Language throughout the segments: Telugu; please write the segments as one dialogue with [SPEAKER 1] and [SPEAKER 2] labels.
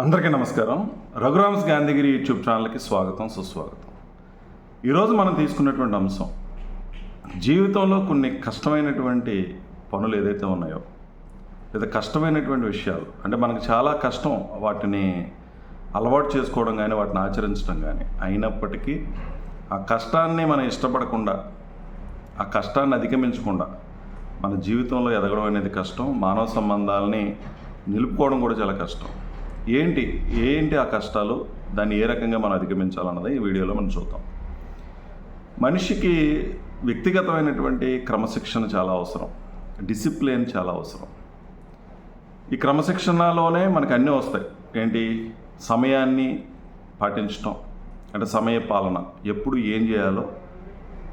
[SPEAKER 1] అందరికీ నమస్కారం. రఘురామ్స్ గాంధీగిరి యూట్యూబ్ ఛానల్కి స్వాగతం సుస్వాగతం. ఈరోజు మనం తీసుకున్నటువంటి అంశం జీవితంలో కొన్ని కష్టమైనటువంటి పనులు ఏదైతే ఉన్నాయో లేదా కష్టమైనటువంటి విషయాలు అంటే మనకు చాలా కష్టం వాటిని అలవాటు చేసుకోవడం కానీ వాటిని ఆచరించడం కానీ అయినప్పటికీ ఆ కష్టాన్ని మనం ఇష్టపడకుండా ఆ కష్టాన్ని అధిగమించకుండా మన జీవితంలో ఎదగడం అనేది కష్టం మానవ సంబంధాలని నిలుపుకోవడం కూడా చాలా కష్టం. ఏంటి ఏంటి ఆ కష్టాలు? దాన్ని ఏ రకంగా మనం అధిగమించాలన్నది ఈ వీడియోలో మనం చూద్దాం. మనిషికి వ్యక్తిగతమైనటువంటి క్రమశిక్షణ చాలా అవసరం. డిసిప్లిన్ చాలా అవసరం. ఈ క్రమశిక్షణలోనే మనకు అన్నీ వస్తాయి. ఏంటి? సమయాన్ని పాటించటం అంటే సమయ పాలన. ఎప్పుడు ఏం చేయాలో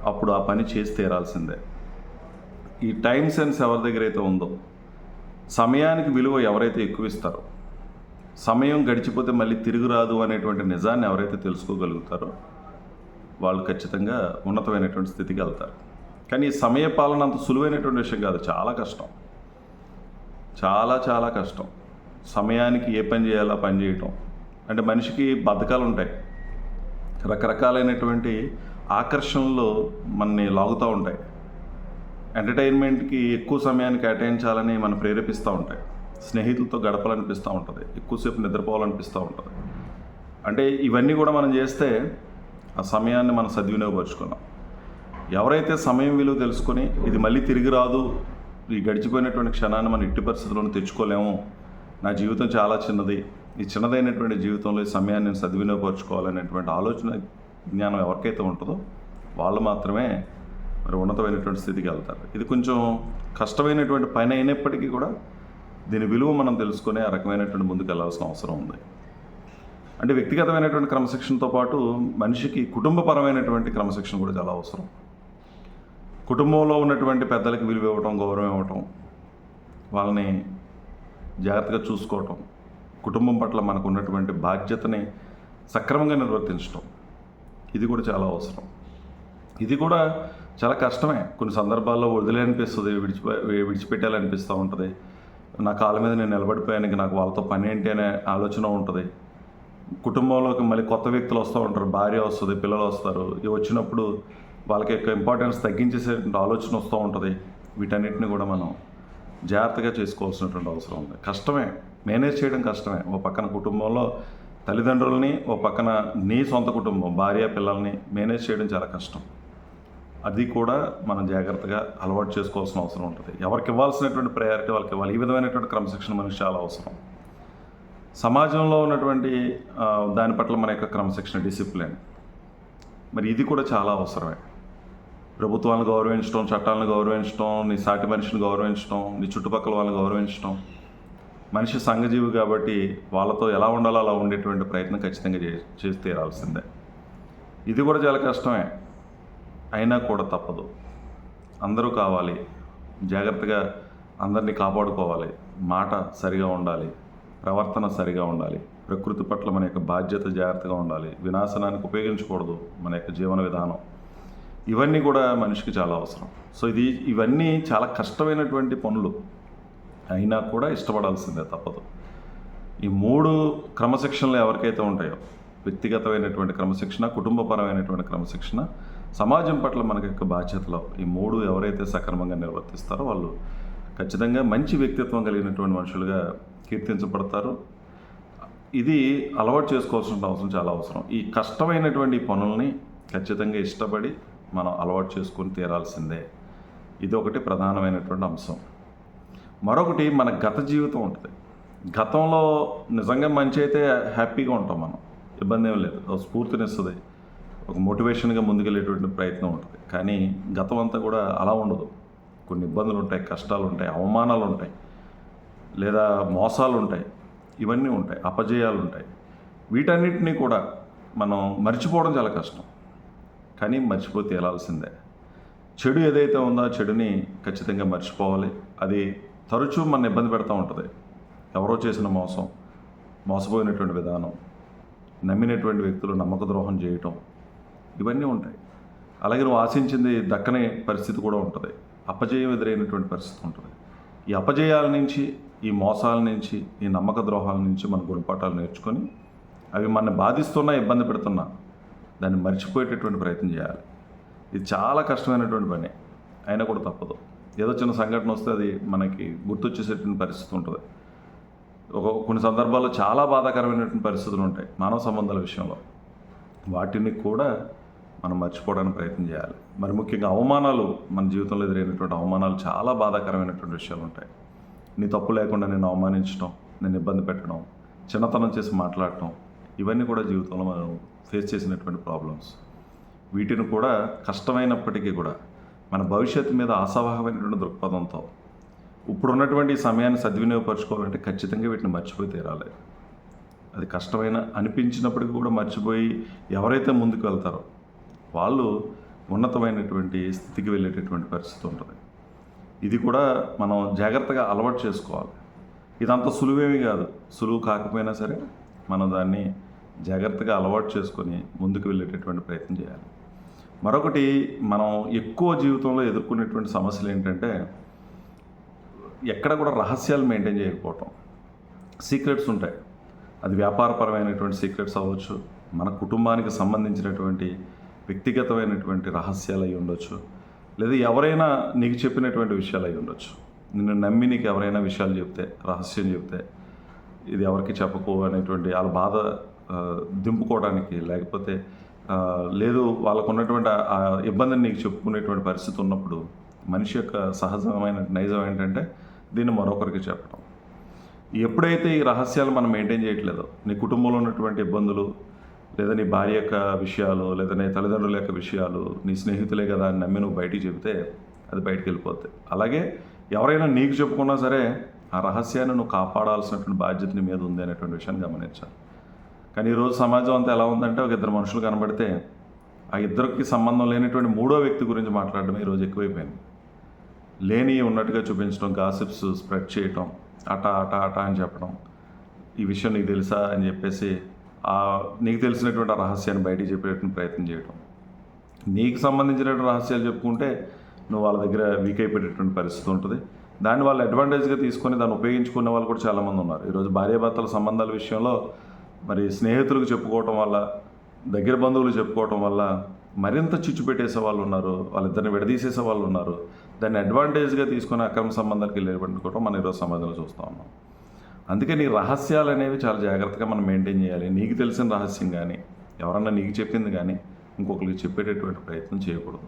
[SPEAKER 1] అప్పుడు ఆ పని చేసి తీరాల్సిందే. ఈ టైం సెన్స్ ఎవరి దగ్గర అయితే ఉందో సమయానికి విలువ ఎవరైతే ఎక్కువ ఇస్తారో సమయం గడిచిపోతే మళ్ళీ తిరుగురాదు అనేటువంటి నిజాన్ని ఎవరైతే తెలుసుకోగలుగుతారో వాళ్ళు ఖచ్చితంగా ఉన్నతమైనటువంటి స్థితికి వెళ్తారు. కానీ ఈ సమయ పాలన అంత సులువైనటువంటి విషయం కాదు. చాలా కష్టం. చాలా చాలా కష్టం. సమయానికి ఏ పని చేయాలో పని చేయటం. అంటే మనిషికి బద్ధకాలు ఉంటాయి. రకరకాలైనటువంటి ఆకర్షణలు మనని లాగుతూ ఉంటాయి. ఎంటర్టైన్మెంట్కి ఎక్కువ సమయాన్ని కేటాయించాలని మనం ప్రేరేపిస్తూ ఉంటాయి. స్నేహితులతో గడపాలనిపిస్తూ ఉంటుంది. ఎక్కువసేపు నిద్రపోవాలనిపిస్తూ ఉంటుంది. అంటే ఇవన్నీ కూడా మనం చేస్తే ఆ సమయాన్ని మనం సద్వినియోగపరుచుకున్నాం. ఎవరైతే సమయం విలువ తెలుసుకొని ఇది మళ్ళీ తిరిగి రాదు ఈ గడిచిపోయినటువంటి క్షణాన్ని మనం ఇట్టి పరిస్థితులను తెచ్చుకోలేము నా జీవితం చాలా చిన్నది ఈ చిన్నదైనటువంటి జీవితంలో ఈ సమయాన్ని నేను సద్వినియోగపరచుకోవాలనేటువంటి ఆలోచన జ్ఞానం ఎవరికైతే ఉంటుందో వాళ్ళు మాత్రమే మరి ఉన్నతమైనటువంటి స్థితికి వెళ్తారు. ఇది కొంచెం కష్టమైనటువంటి పని అయినప్పటికీ కూడా దీని విలువ మనం తెలుసుకునే ఆ రకమైనటువంటి ముందుకు వెళ్ళాల్సిన అవసరం ఉంది. అంటే వ్యక్తిగతమైనటువంటి క్రమశిక్షణతో పాటు మనిషికి కుటుంబపరమైనటువంటి క్రమశిక్షణ కూడా చాలా అవసరం. కుటుంబంలో ఉన్నటువంటి పెద్దలకు విలువ ఇవ్వటం గౌరవం ఇవ్వటం వాళ్ళని జాగ్రత్తగా చూసుకోవటం కుటుంబం పట్ల మనకు ఉన్నటువంటి బాధ్యతని సక్రమంగా నిర్వర్తించటం ఇది కూడా చాలా అవసరం. ఇది కూడా చాలా కష్టమే. కొన్ని సందర్భాల్లో వదిలేనిపిస్తుంది విడిచిపె విడిచిపెట్టాలనిపిస్తూ ఉంటుంది. నా కాళ్ళ మీద నేను నిలబడిపోయానికి నాకు వాళ్ళతో పని ఏంటి అనే ఆలోచన ఉంటుంది. కుటుంబంలోకి మళ్ళీ కొత్త వ్యక్తులు వస్తూ ఉంటారు భార్య వస్తుంది పిల్లలు వస్తారు. ఇవి వచ్చినప్పుడు వాళ్ళకి యొక్క ఇంపార్టెన్స్ తగ్గించేసే ఆలోచన వస్తూ ఉంటుంది. వీటన్నిటిని కూడా మనం జాగ్రత్తగా చేసుకోవాల్సినటువంటి అవసరం ఉంది. కష్టమే. మేనేజ్ చేయడం కష్టమే. ఓ పక్కన కుటుంబంలో తల్లిదండ్రులని ఓ పక్కన నీ సొంత కుటుంబం భార్య పిల్లల్ని మేనేజ్ చేయడం చాలా కష్టం. అది కూడా మనం జాగ్రత్తగా అలవాటు చేసుకోవాల్సిన అవసరం ఉంటుంది. ఎవరికి ఇవ్వాల్సినటువంటి ప్రయారిటీ వాళ్ళకి ఇవ్వాలి. ఈ విధమైనటువంటి క్రమశిక్షణ మనకి చాలా అవసరం. సమాజంలో ఉన్నటువంటి దాని పట్ల మన యొక్క క్రమశిక్షణ డిసిప్లిన్ మరి ఇది కూడా చాలా అవసరమే. ప్రభుత్వాలను గౌరవించడం చట్టాలను గౌరవించడం నీ సాటి మనిషిని గౌరవించడం నీ చుట్టుపక్కల వాళ్ళని గౌరవించడం మనిషి సంఘజీవి కాబట్టి వాళ్ళతో ఎలా ఉండాలో అలా ఉండేటువంటి ప్రయత్నం ఖచ్చితంగా చే చేసి తీరాల్సిందే. ఇది కూడా చాలా కష్టమే. అయినా కూడా తప్పదు. అందరూ కావాలి. జాగ్రత్తగా అందరినీ కాపాడుకోవాలి. మాట సరిగా ఉండాలి. ప్రవర్తన సరిగా ఉండాలి. ప్రకృతి పట్ల మన యొక్క బాధ్యత జాగ్రత్తగా ఉండాలి. వినాశనానికి ఉపయోగించకూడదు మన యొక్క జీవన విధానం. ఇవన్నీ కూడా మనిషికి చాలా అవసరం. సో ఇది ఇవన్నీ చాలా కష్టమైనటువంటి పనులు. అయినా కూడా ఇష్టపడాల్సిందే తప్పదు. ఈ మూడు క్రమశిక్షణలు ఎవరికైతే ఉంటాయో వ్యక్తిగతమైనటువంటి క్రమశిక్షణ కుటుంబపరమైనటువంటి క్రమశిక్షణ సమాజం పట్ల మనకి యొక్క బాధ్యతలు ఈ మూడు ఎవరైతే సక్రమంగా నిర్వర్తిస్తారో వాళ్ళు ఖచ్చితంగా మంచి వ్యక్తిత్వం కలిగినటువంటి మనుషులుగా కీర్తించబడతారు. ఇది అలవాటు చేసుకోవాల్సిన అవసరం చాలా అవసరం. ఈ కష్టమైనటువంటి పనుల్ని ఖచ్చితంగా ఇష్టపడి మనం అలవాటు చేసుకొని తీరాల్సిందే. ఇది ఒకటి ప్రధానమైనటువంటి అంశం. మరొకటి మన గత జీవితం ఉంటుంది. గతంలో నిజంగా మంచి అయితే హ్యాపీగా ఉంటాం మనం. ఇబ్బంది ఏం లేదు. స్ఫూర్తినిస్తుంది. ఒక మోటివేషన్గా ముందుకెళ్ళేటువంటి ప్రయత్నం ఉంటుంది. కానీ గతం అంతా కూడా అలా ఉండదు. కొన్ని ఇబ్బందులు ఉంటాయి కష్టాలు ఉంటాయి అవమానాలు ఉంటాయి లేదా మోసాలు ఉంటాయి ఇవన్నీ ఉంటాయి అపజయాలు ఉంటాయి వీటన్నిటినీ కూడా మనం మర్చిపోవడం చాలా కష్టం. కానీ మర్చిపోతే వెళ్ళాల్సిందే చెడు ఏదైతే ఉందో ఆ చెడుని ఖచ్చితంగా మర్చిపోవాలి. అది తరచూ మన ఇబ్బంది పెడతా ఉంటుంది. ఎవరో చేసిన మోసం మోసపోయినటువంటి విధానం నమ్మినటువంటి వ్యక్తులు నమ్మక ద్రోహం చేయటం ఇవన్నీ ఉంటాయి. అలాగే నువ్వు ఆశించింది దక్కనే పరిస్థితి కూడా ఉంటుంది. అపజయం ఎదురైనటువంటి పరిస్థితి ఉంటుంది. ఈ అపజయాల నుంచి ఈ మోసాల నుంచి ఈ నమ్మక ద్రోహాల నుంచి మన గుణపాఠాలు నేర్చుకొని అవి మన బాధిస్తున్నా ఇబ్బంది పెడుతున్నా దాన్ని మర్చిపోయేటటువంటి ప్రయత్నం చేయాలి. ఇది చాలా కష్టమైనటువంటి పని. అయినా కూడా తప్పదు. ఏదో చిన్న సంఘటన వస్తే అది మనకి గుర్తొచ్చేసేటువంటి పరిస్థితి ఉంటుంది. ఒక కొన్ని సందర్భాల్లో చాలా బాధాకరమైనటువంటి పరిస్థితులు ఉంటాయి మానవ సంబంధాల విషయంలో. వాటిని కూడా మనం మర్చిపోవడానికి ప్రయత్నం చేయాలి. మరి ముఖ్యంగా అవమానాలు మన జీవితంలో ఎదురైనటువంటి అవమానాలు చాలా బాధాకరమైనటువంటి విషయాలు ఉంటాయి. నీ తప్పు లేకుండా నేను అవమానించడం నేను ఇబ్బంది పెట్టడం చిన్నతనం చేసి మాట్లాడటం ఇవన్నీ కూడా జీవితంలో మనం ఫేస్ చేసినటువంటి ప్రాబ్లమ్స్ వీటిని కూడా కష్టమైనప్పటికీ కూడా మన భవిష్యత్తు మీద ఆశావాహమైనటువంటి దృక్పథంతో ఇప్పుడున్నటువంటి సమయాన్ని సద్వినియోగపరచుకోవాలంటే ఖచ్చితంగా వీటిని మర్చిపోయి తీరాలి. అది కష్టమైన అనిపించినప్పటికీ కూడా మర్చిపోయి ఎవరైతే ముందుకు వెళ్తారో వాళ్ళు ఉన్నతమైనటువంటి స్థితికి వెళ్ళేటటువంటి పరిస్థితి ఉంటుంది. ఇది కూడా మనం జాగ్రత్తగా అలవాటు చేసుకోవాలి. ఇదంత సులువేమీ కాదు. సులువు కాకపోయినా సరే మనం దాన్ని జాగ్రత్తగా అలవాటు చేసుకొని ముందుకు వెళ్ళేటటువంటి ప్రయత్నం చేయాలి. మరొకటి మనం ఎక్కువ జీవితంలో ఎదుర్కొనేటువంటి సమస్యలు ఏంటంటే ఎక్కడ కూడా రహస్యాలు మెయింటైన్ చేయకపోవటం. సీక్రెట్స్ ఉంటాయి. అది వ్యాపారపరమైనటువంటి సీక్రెట్స్ అవ్వచ్చు. మన కుటుంబానికి సంబంధించినటువంటి వ్యక్తిగతమైనటువంటి రహస్యాలు అయి ఉండొచ్చు. లేదా ఎవరైనా నీకు చెప్పినటువంటి విషయాలు అయి ఉండొచ్చు. నిన్ను నమ్మి నీకు ఎవరైనా విషయాలు చెప్తే రహస్యం చెప్తే ఇది ఎవరికి చెప్పకు అనేటువంటి వాళ్ళ బాధ దింపుకోవడానికి లేకపోతే లేదు వాళ్ళకు ఉన్నటువంటి ఆ ఇబ్బందిని నీకు చెప్పుకునేటువంటి పరిస్థితి ఉన్నప్పుడు మనిషి యొక్క సహజమైన నైజం ఏంటంటే దీన్ని మరొకరికి చెప్పడం ఎప్పుడైతే ఈ రహస్యాలు మనం మెయింటైన్ చేయట్లేదో నీ కుటుంబంలో ఉన్నటువంటి ఇబ్బందులు లేదా నీ భార్య యొక్క విషయాలు లేదా నీ తల్లిదండ్రుల యొక్క విషయాలు నీ స్నేహితులే కదా అని నమ్మి నువ్వు బయటికి చెబితే అది బయటికి వెళ్ళిపోద్ది. అలాగే ఎవరైనా నీకు చెప్పుకున్నా సరే ఆ రహస్యాన్ని నువ్వు కాపాడాల్సినటువంటి బాధ్యత నీ మీద ఉంది అనేటువంటి విషయాన్ని గమనించాలి. కానీ ఈరోజు సమాజం అంతా ఎలా ఉందంటే ఒక ఇద్దరు మనుషులు కనబడితే ఆ ఇద్దరికి సంబంధం లేనటువంటి మూడో వ్యక్తి గురించి మాట్లాడడం ఈరోజు ఎక్కువైపోయింది. లేని ఉన్నట్టుగా చూపించడం గాసిప్స్ స్ప్రెడ్ చేయటం అట అట అట అని చెప్పడం ఈ విషయం నీకు తెలుసా అని చెప్పేసి నీకు తెలిసినటువంటి రహస్యాన్ని బయటికి చెప్పేటువంటి ప్రయత్నం చేయటం. నీకు సంబంధించినటువంటి రహస్యాలు చెప్పుకుంటే నువ్వు వాళ్ళ దగ్గర వీక్ అయిపోయేటటువంటి పరిస్థితి ఉంటుంది. దాన్ని వాళ్ళు అడ్వాంటేజ్గా తీసుకొని దాన్ని ఉపయోగించుకునే వాళ్ళు కూడా చాలామంది ఉన్నారు. ఈరోజు భార్యాభర్తల సంబంధాల విషయంలో మరి స్నేహితులకు చెప్పుకోవటం వల్ల దగ్గర బంధువులు చెప్పుకోవటం వల్ల మరింత చిచ్చు పెట్టేసే వాళ్ళు ఉన్నారు. వాళ్ళిద్దరిని విడదీసేసే వాళ్ళు ఉన్నారు. దాన్ని అడ్వాంటేజ్గా తీసుకొని అక్రమ సంబంధాలకు వెళ్ళేటువంటి మనం ఈరోజు సమాజంలో చూస్తూ ఉన్నాం. అందుకే నీ రహస్యాలు అనేవి చాలా జాగ్రత్తగా మనం మెయింటైన్ చేయాలి. నీకు తెలిసిన రహస్యం కానీ ఎవరన్నా నీకు చెప్పింది కానీ ఇంకొకరికి చెప్పేటటువంటి ప్రయత్నం చేయకూడదు.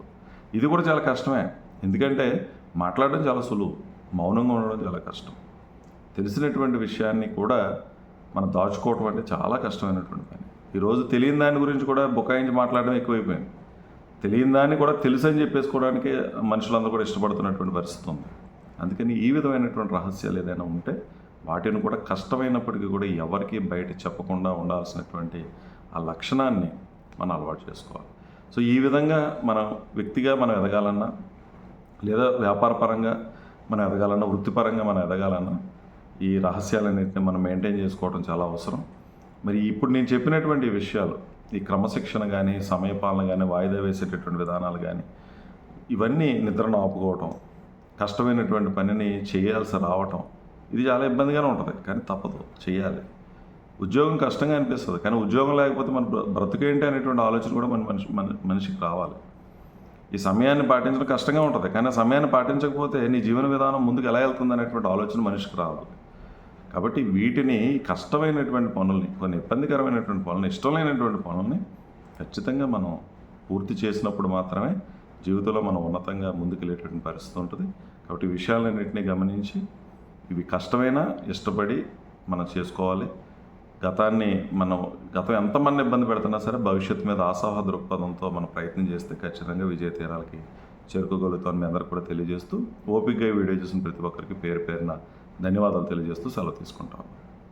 [SPEAKER 1] ఇది కూడా చాలా కష్టమే. ఎందుకంటే మాట్లాడడం చాలా సులువు మౌనంగా ఉండడం చాలా కష్టం. తెలిసినటువంటి విషయాన్ని కూడా మనం దాచుకోవటం అంటే చాలా కష్టమైనటువంటి పని. ఈరోజు తెలియని దాని గురించి కూడా బుకాయించి మాట్లాడడం ఎక్కువైపోయింది. తెలియని దాన్ని కూడా తెలుసు అని చెప్పేసుకోవడానికి మనుషులందరూ కూడా ఇష్టపడుతున్నటువంటి పరిస్థితి ఉంది. అందుకని ఈ విధమైనటువంటి రహస్యాలు ఏదైనా ఉంటే వాటిని కూడా కష్టమైనప్పటికీ కూడా ఎవరికి బయట చెప్పకుండా ఉండాల్సినటువంటి ఆ లక్షణాన్ని మనం అలవాటు చేసుకోవాలి. సో ఈ విధంగా మనం వ్యక్తిగా మనం ఎదగాలన్నా లేదా వ్యాపారపరంగా మనం ఎదగాలన్నా వృత్తిపరంగా మనం ఎదగాలన్నా ఈ రహస్యాలన్నింటినీ మనం మెయింటైన్ చేసుకోవడం చాలా అవసరం. మరి ఇప్పుడు నేను చెప్పినటువంటి విషయాలు ఈ క్రమశిక్షణ కానీ సమయపాలన కానీ వాయిదా వేసేటటువంటి విధానాలు కానీ ఇవన్నీ నిద్రను ఆపుకోవటం కష్టమైనటువంటి పనిని చేయాల్సి రావటం ఇది చాలా ఇబ్బందిగానే ఉంటుంది కానీ తప్పదు చేయాలి ఉద్యోగం కష్టంగా అనిపిస్తుంది కానీ ఉద్యోగం లేకపోతే మన బ్రతుకేంటి అనేటువంటి ఆలోచన కూడా మన మనిషి మన మనిషికి రావాలి. ఈ సమయాన్ని పాటించడం కష్టంగా ఉంటుంది కానీ ఆ సమయాన్ని పాటించకపోతే నీ జీవన విధానం ముందుకు ఎలా వెళ్తుంది అనేటువంటి ఆలోచన మనిషికి రావాలి కాబట్టి వీటిని కష్టమైనటువంటి పనుల్ని కొన్ని ఇబ్బందికరమైనటువంటి పనులని ఇష్టం లేనటువంటి పనుల్ని ఖచ్చితంగా మనం పూర్తి చేసినప్పుడు మాత్రమే జీవితంలో మనం ఉన్నతంగా ముందుకు వెళ్ళేటువంటి పరిస్థితి ఉంటుంది. కాబట్టి విషయాలన్నింటినీ గమనించి ఇవి కష్టమైనా ఇష్టపడి మనం చేసుకోవాలి. గతాన్ని మనం గతం ఎంతమంది ఇబ్బంది పెడుతున్నా సరే భవిష్యత్తు మీద ఆశాహ దృక్పథంతో మనం ప్రయత్నం చేస్తే ఖచ్చితంగా విజయ తీరాలకి చేరుకోగలుగుతాం మీ అందరికి కూడా తెలియజేస్తూ ఓపికగా ఈ వీడియో చూసిన ప్రతి ఒక్కరికి పేరు పేరున ధన్యవాదాలు తెలియజేస్తూ సెలవు తీసుకుంటాం.